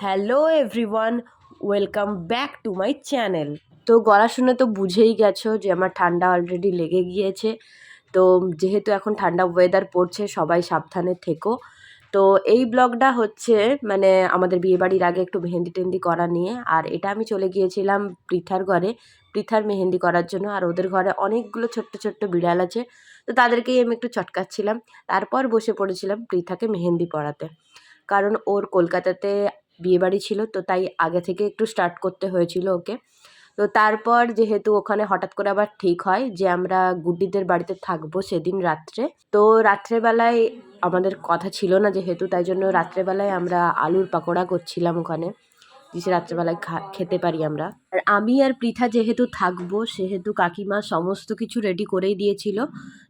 Hello everyone, welcome back to my channel. তো গলা শুনে তো বুঝেই গেছো যে আমার ঠান্ডা অলরেডি লেগে গিয়েছে। তো যেহেতু এখন ঠান্ডা ওয়েদার পড়ছে, সবাই সাবধানে থেকো। তো এই ব্লগটা হচ্ছে মানে আমাদের বিয়েবাড়ির আগে একটু মেহেন্দি টেন্দি করা নিয়ে। আর এটা আমি চলে গিয়েছিলাম পৃথার ঘরে, পৃথার মেহেন্দি করার জন্য। আর ওদের ঘরে অনেকগুলো ছোট্ট ছোট্ট বিড়াল আছে। তো তাদেরকেই আমি একটু চটকাচ্ছিলাম। তারপর বসে পড়েছিলাম পৃথাকে মেহেন্দি পড়াতে কারণ ওর কলকাতাতে বিয়েবাড়ি ছিল, তো তাই আগে থেকে একটু স্টার্ট করতে হয়েছিল ওকে। তো তারপর যেহেতু ওখানে হঠাৎ করে আবার ঠিক হয় যে আমরা গুড্ডিদের বাড়িতে থাকব সেদিন রাত্রে, তো রাত্রেবেলায় আমাদের কথা ছিল না যেহেতু, তাই জন্য রাত্রেবেলায় আমরা আলুর পাকোড়া করছিলাম ওখানে। যে রাত্রেবেলায় খেতে পারি আমরা। আর আমি আর পৃথা যেহেতু থাকব, সেহেতু কাকিমা সমস্ত কিছু রেডি করেই দিয়েছিল।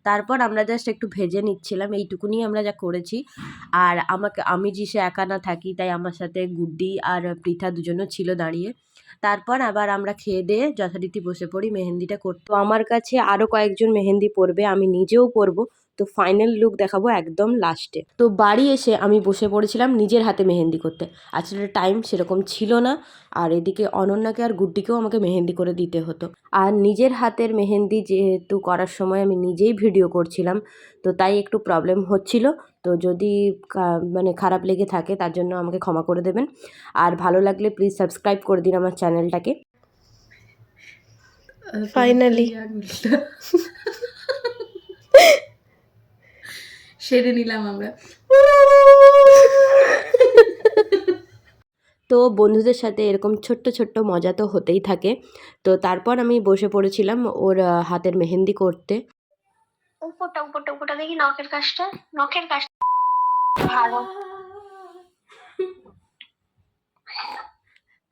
তারপর আমরা জাস্ট একটু ভেজে নিচ্ছিলাম, এইটুকুনি আমরা যা করেছি। আর আমাকে, আমি যে একা না থাকি, তাই আমার সাথে গুড্ডি আর পৃথা দুজনও ছিল দাঁড়িয়ে। তারপর আবার আমরা খেয়ে দিয়ে যথারীতি বসে পড়ি, মেহেন্দিটা করতে। আমার কাছে আরও কয়েকজন মেহেন্দি পরবে, আমি নিজেও পরবো। তো ফাইনাল লুক দেখাবো একদম লাস্টে তো বাড়ি এসে আমি বসে পড়েছিলাম নিজের হাতে মেহেন্দি করতে। আসলে টাইম সেরকম ছিল না আর এদিকে অনন্যাকে আর গুড্ডিকেও আমাকে মেহেন্দি করে দিতে হতো। আর নিজের হাতের মেহেন্দি যেহেতু করার সময় আমি নিজেই ভিডিও করছিলাম তো তাই একটু প্রবলেম হচ্ছিল। তো যদি মানে খারাপ লেগে থাকে তার জন্য আমাকে ক্ষমা করে দেবেন। আর ভালো লাগলে প্লিজ সাবস্ক্রাইব করে দিন আমার চ্যানেলটাকে Finally. সেরে নিলাম আমরা। তো বন্ধুদের সাথে এরকম ছোট্ট ছোট্ট মজা তো হতেই থাকে। তো তারপর আমি বসে পড়েছিলাম ওর হাতের মেহেন্দি করতে। উপরটা উপরটা উপরটা দেখি নখের কাজটা। নখের কাজটা ভালো।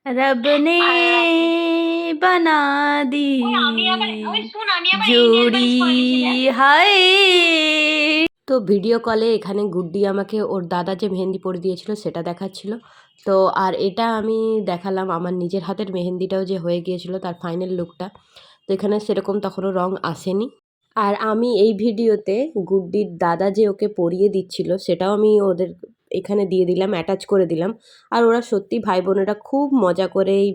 রব নে বনা দি জোড়ি হায়। তো ভিডিও কলে এখানে গুড্ডি আমাকে ওর দাদা যে মেহেন্দি পরে দিয়েছিল সেটা দেখাচ্ছিল। তো আর এটা আমি দেখালাম আমার নিজের হাতের মেহেন্দিটাও যে হয়ে গিয়েছিল তার ফাইনাল লুকটা তো এখানে সেরকম তখনও রং আসেনি। আর আমি এই ভিডিওতে গুড্ডির দাদা যে ওকে পরিয়ে দিচ্ছিল সেটাও আমি ওদের এখানে দিয়ে দিলাম অ্যাটাচ করে দিলাম। আর ওরা সত্যি ভাই বোনেরা খুব মজা করে এই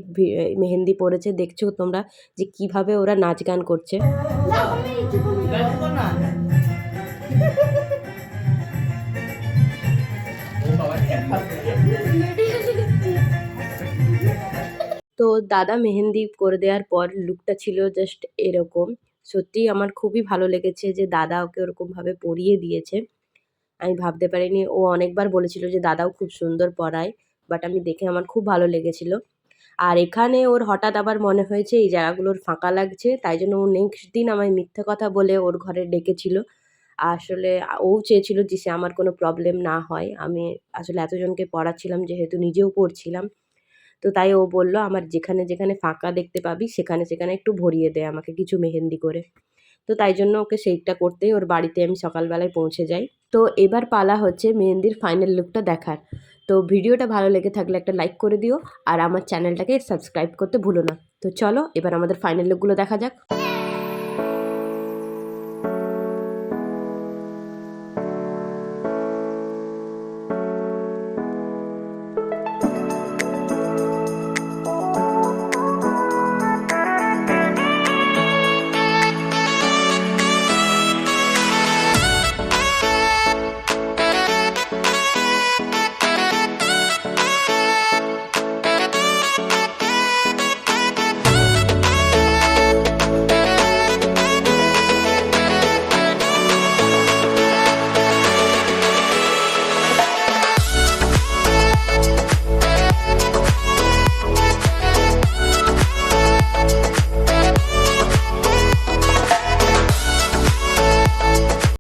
মেহেন্দি পরেছে। দেখছ তোমরা যে কীভাবে ওরা নাচ গান করছে। তো দাদা মেহেন্দি করে দেওয়ার পর লুকটা ছিল জাস্ট এরকম। সত্যিই আমার খুবই ভালো লেগেছে যে দাদা ওকে ওরকমভাবে পরিয়ে দিয়েছে। আমি ভাবতে পারিনি, ও অনেকবার বলেছিল যে দাদাও খুব সুন্দর পড়ায় বাট আমি দেখে আমার খুব ভালো লেগেছিল। আর এখানে ওর হঠাৎ আবার মনে হয়েছে এই জায়গাগুলোর ফাঁকা লাগছে, তাই জন্য ও নেক্সট দিন আমায় মিথ্যে কথা বলে ওর ঘরে ডেকেছিল। আসলে ও চেয়েছিল যে সে আমার কোনো প্রবলেম না হয়। আমি আসলে এতজনকে পড়াচ্ছিলাম, যেহেতু নিজেও পড়ছিলাম। তো তাই ও বলল, আমার যেখানে যেখানে ফাঁকা দেখতে পাবি, সেখানে সেখানে একটু ভরিয়ে দেয় আমাকে কিছু মেহেন্দি করে। তো তাই জন্য ওকে সেইটা করতেই ওর বাড়িতে আমি সকালবেলায় পৌঁছে যাই। তো এবার পালা হচ্ছে মেহেন্দির ফাইনাল লুকটা দেখার। তো ভিডিওটা ভালো লেগে থাকলে একটা লাইক করে দিও, আর আমার চ্যানেলটাকে সাবস্ক্রাইব করতে ভুলো না। তো চলো, এবার আমাদের ফাইনাল লুকগুলো দেখা যাক।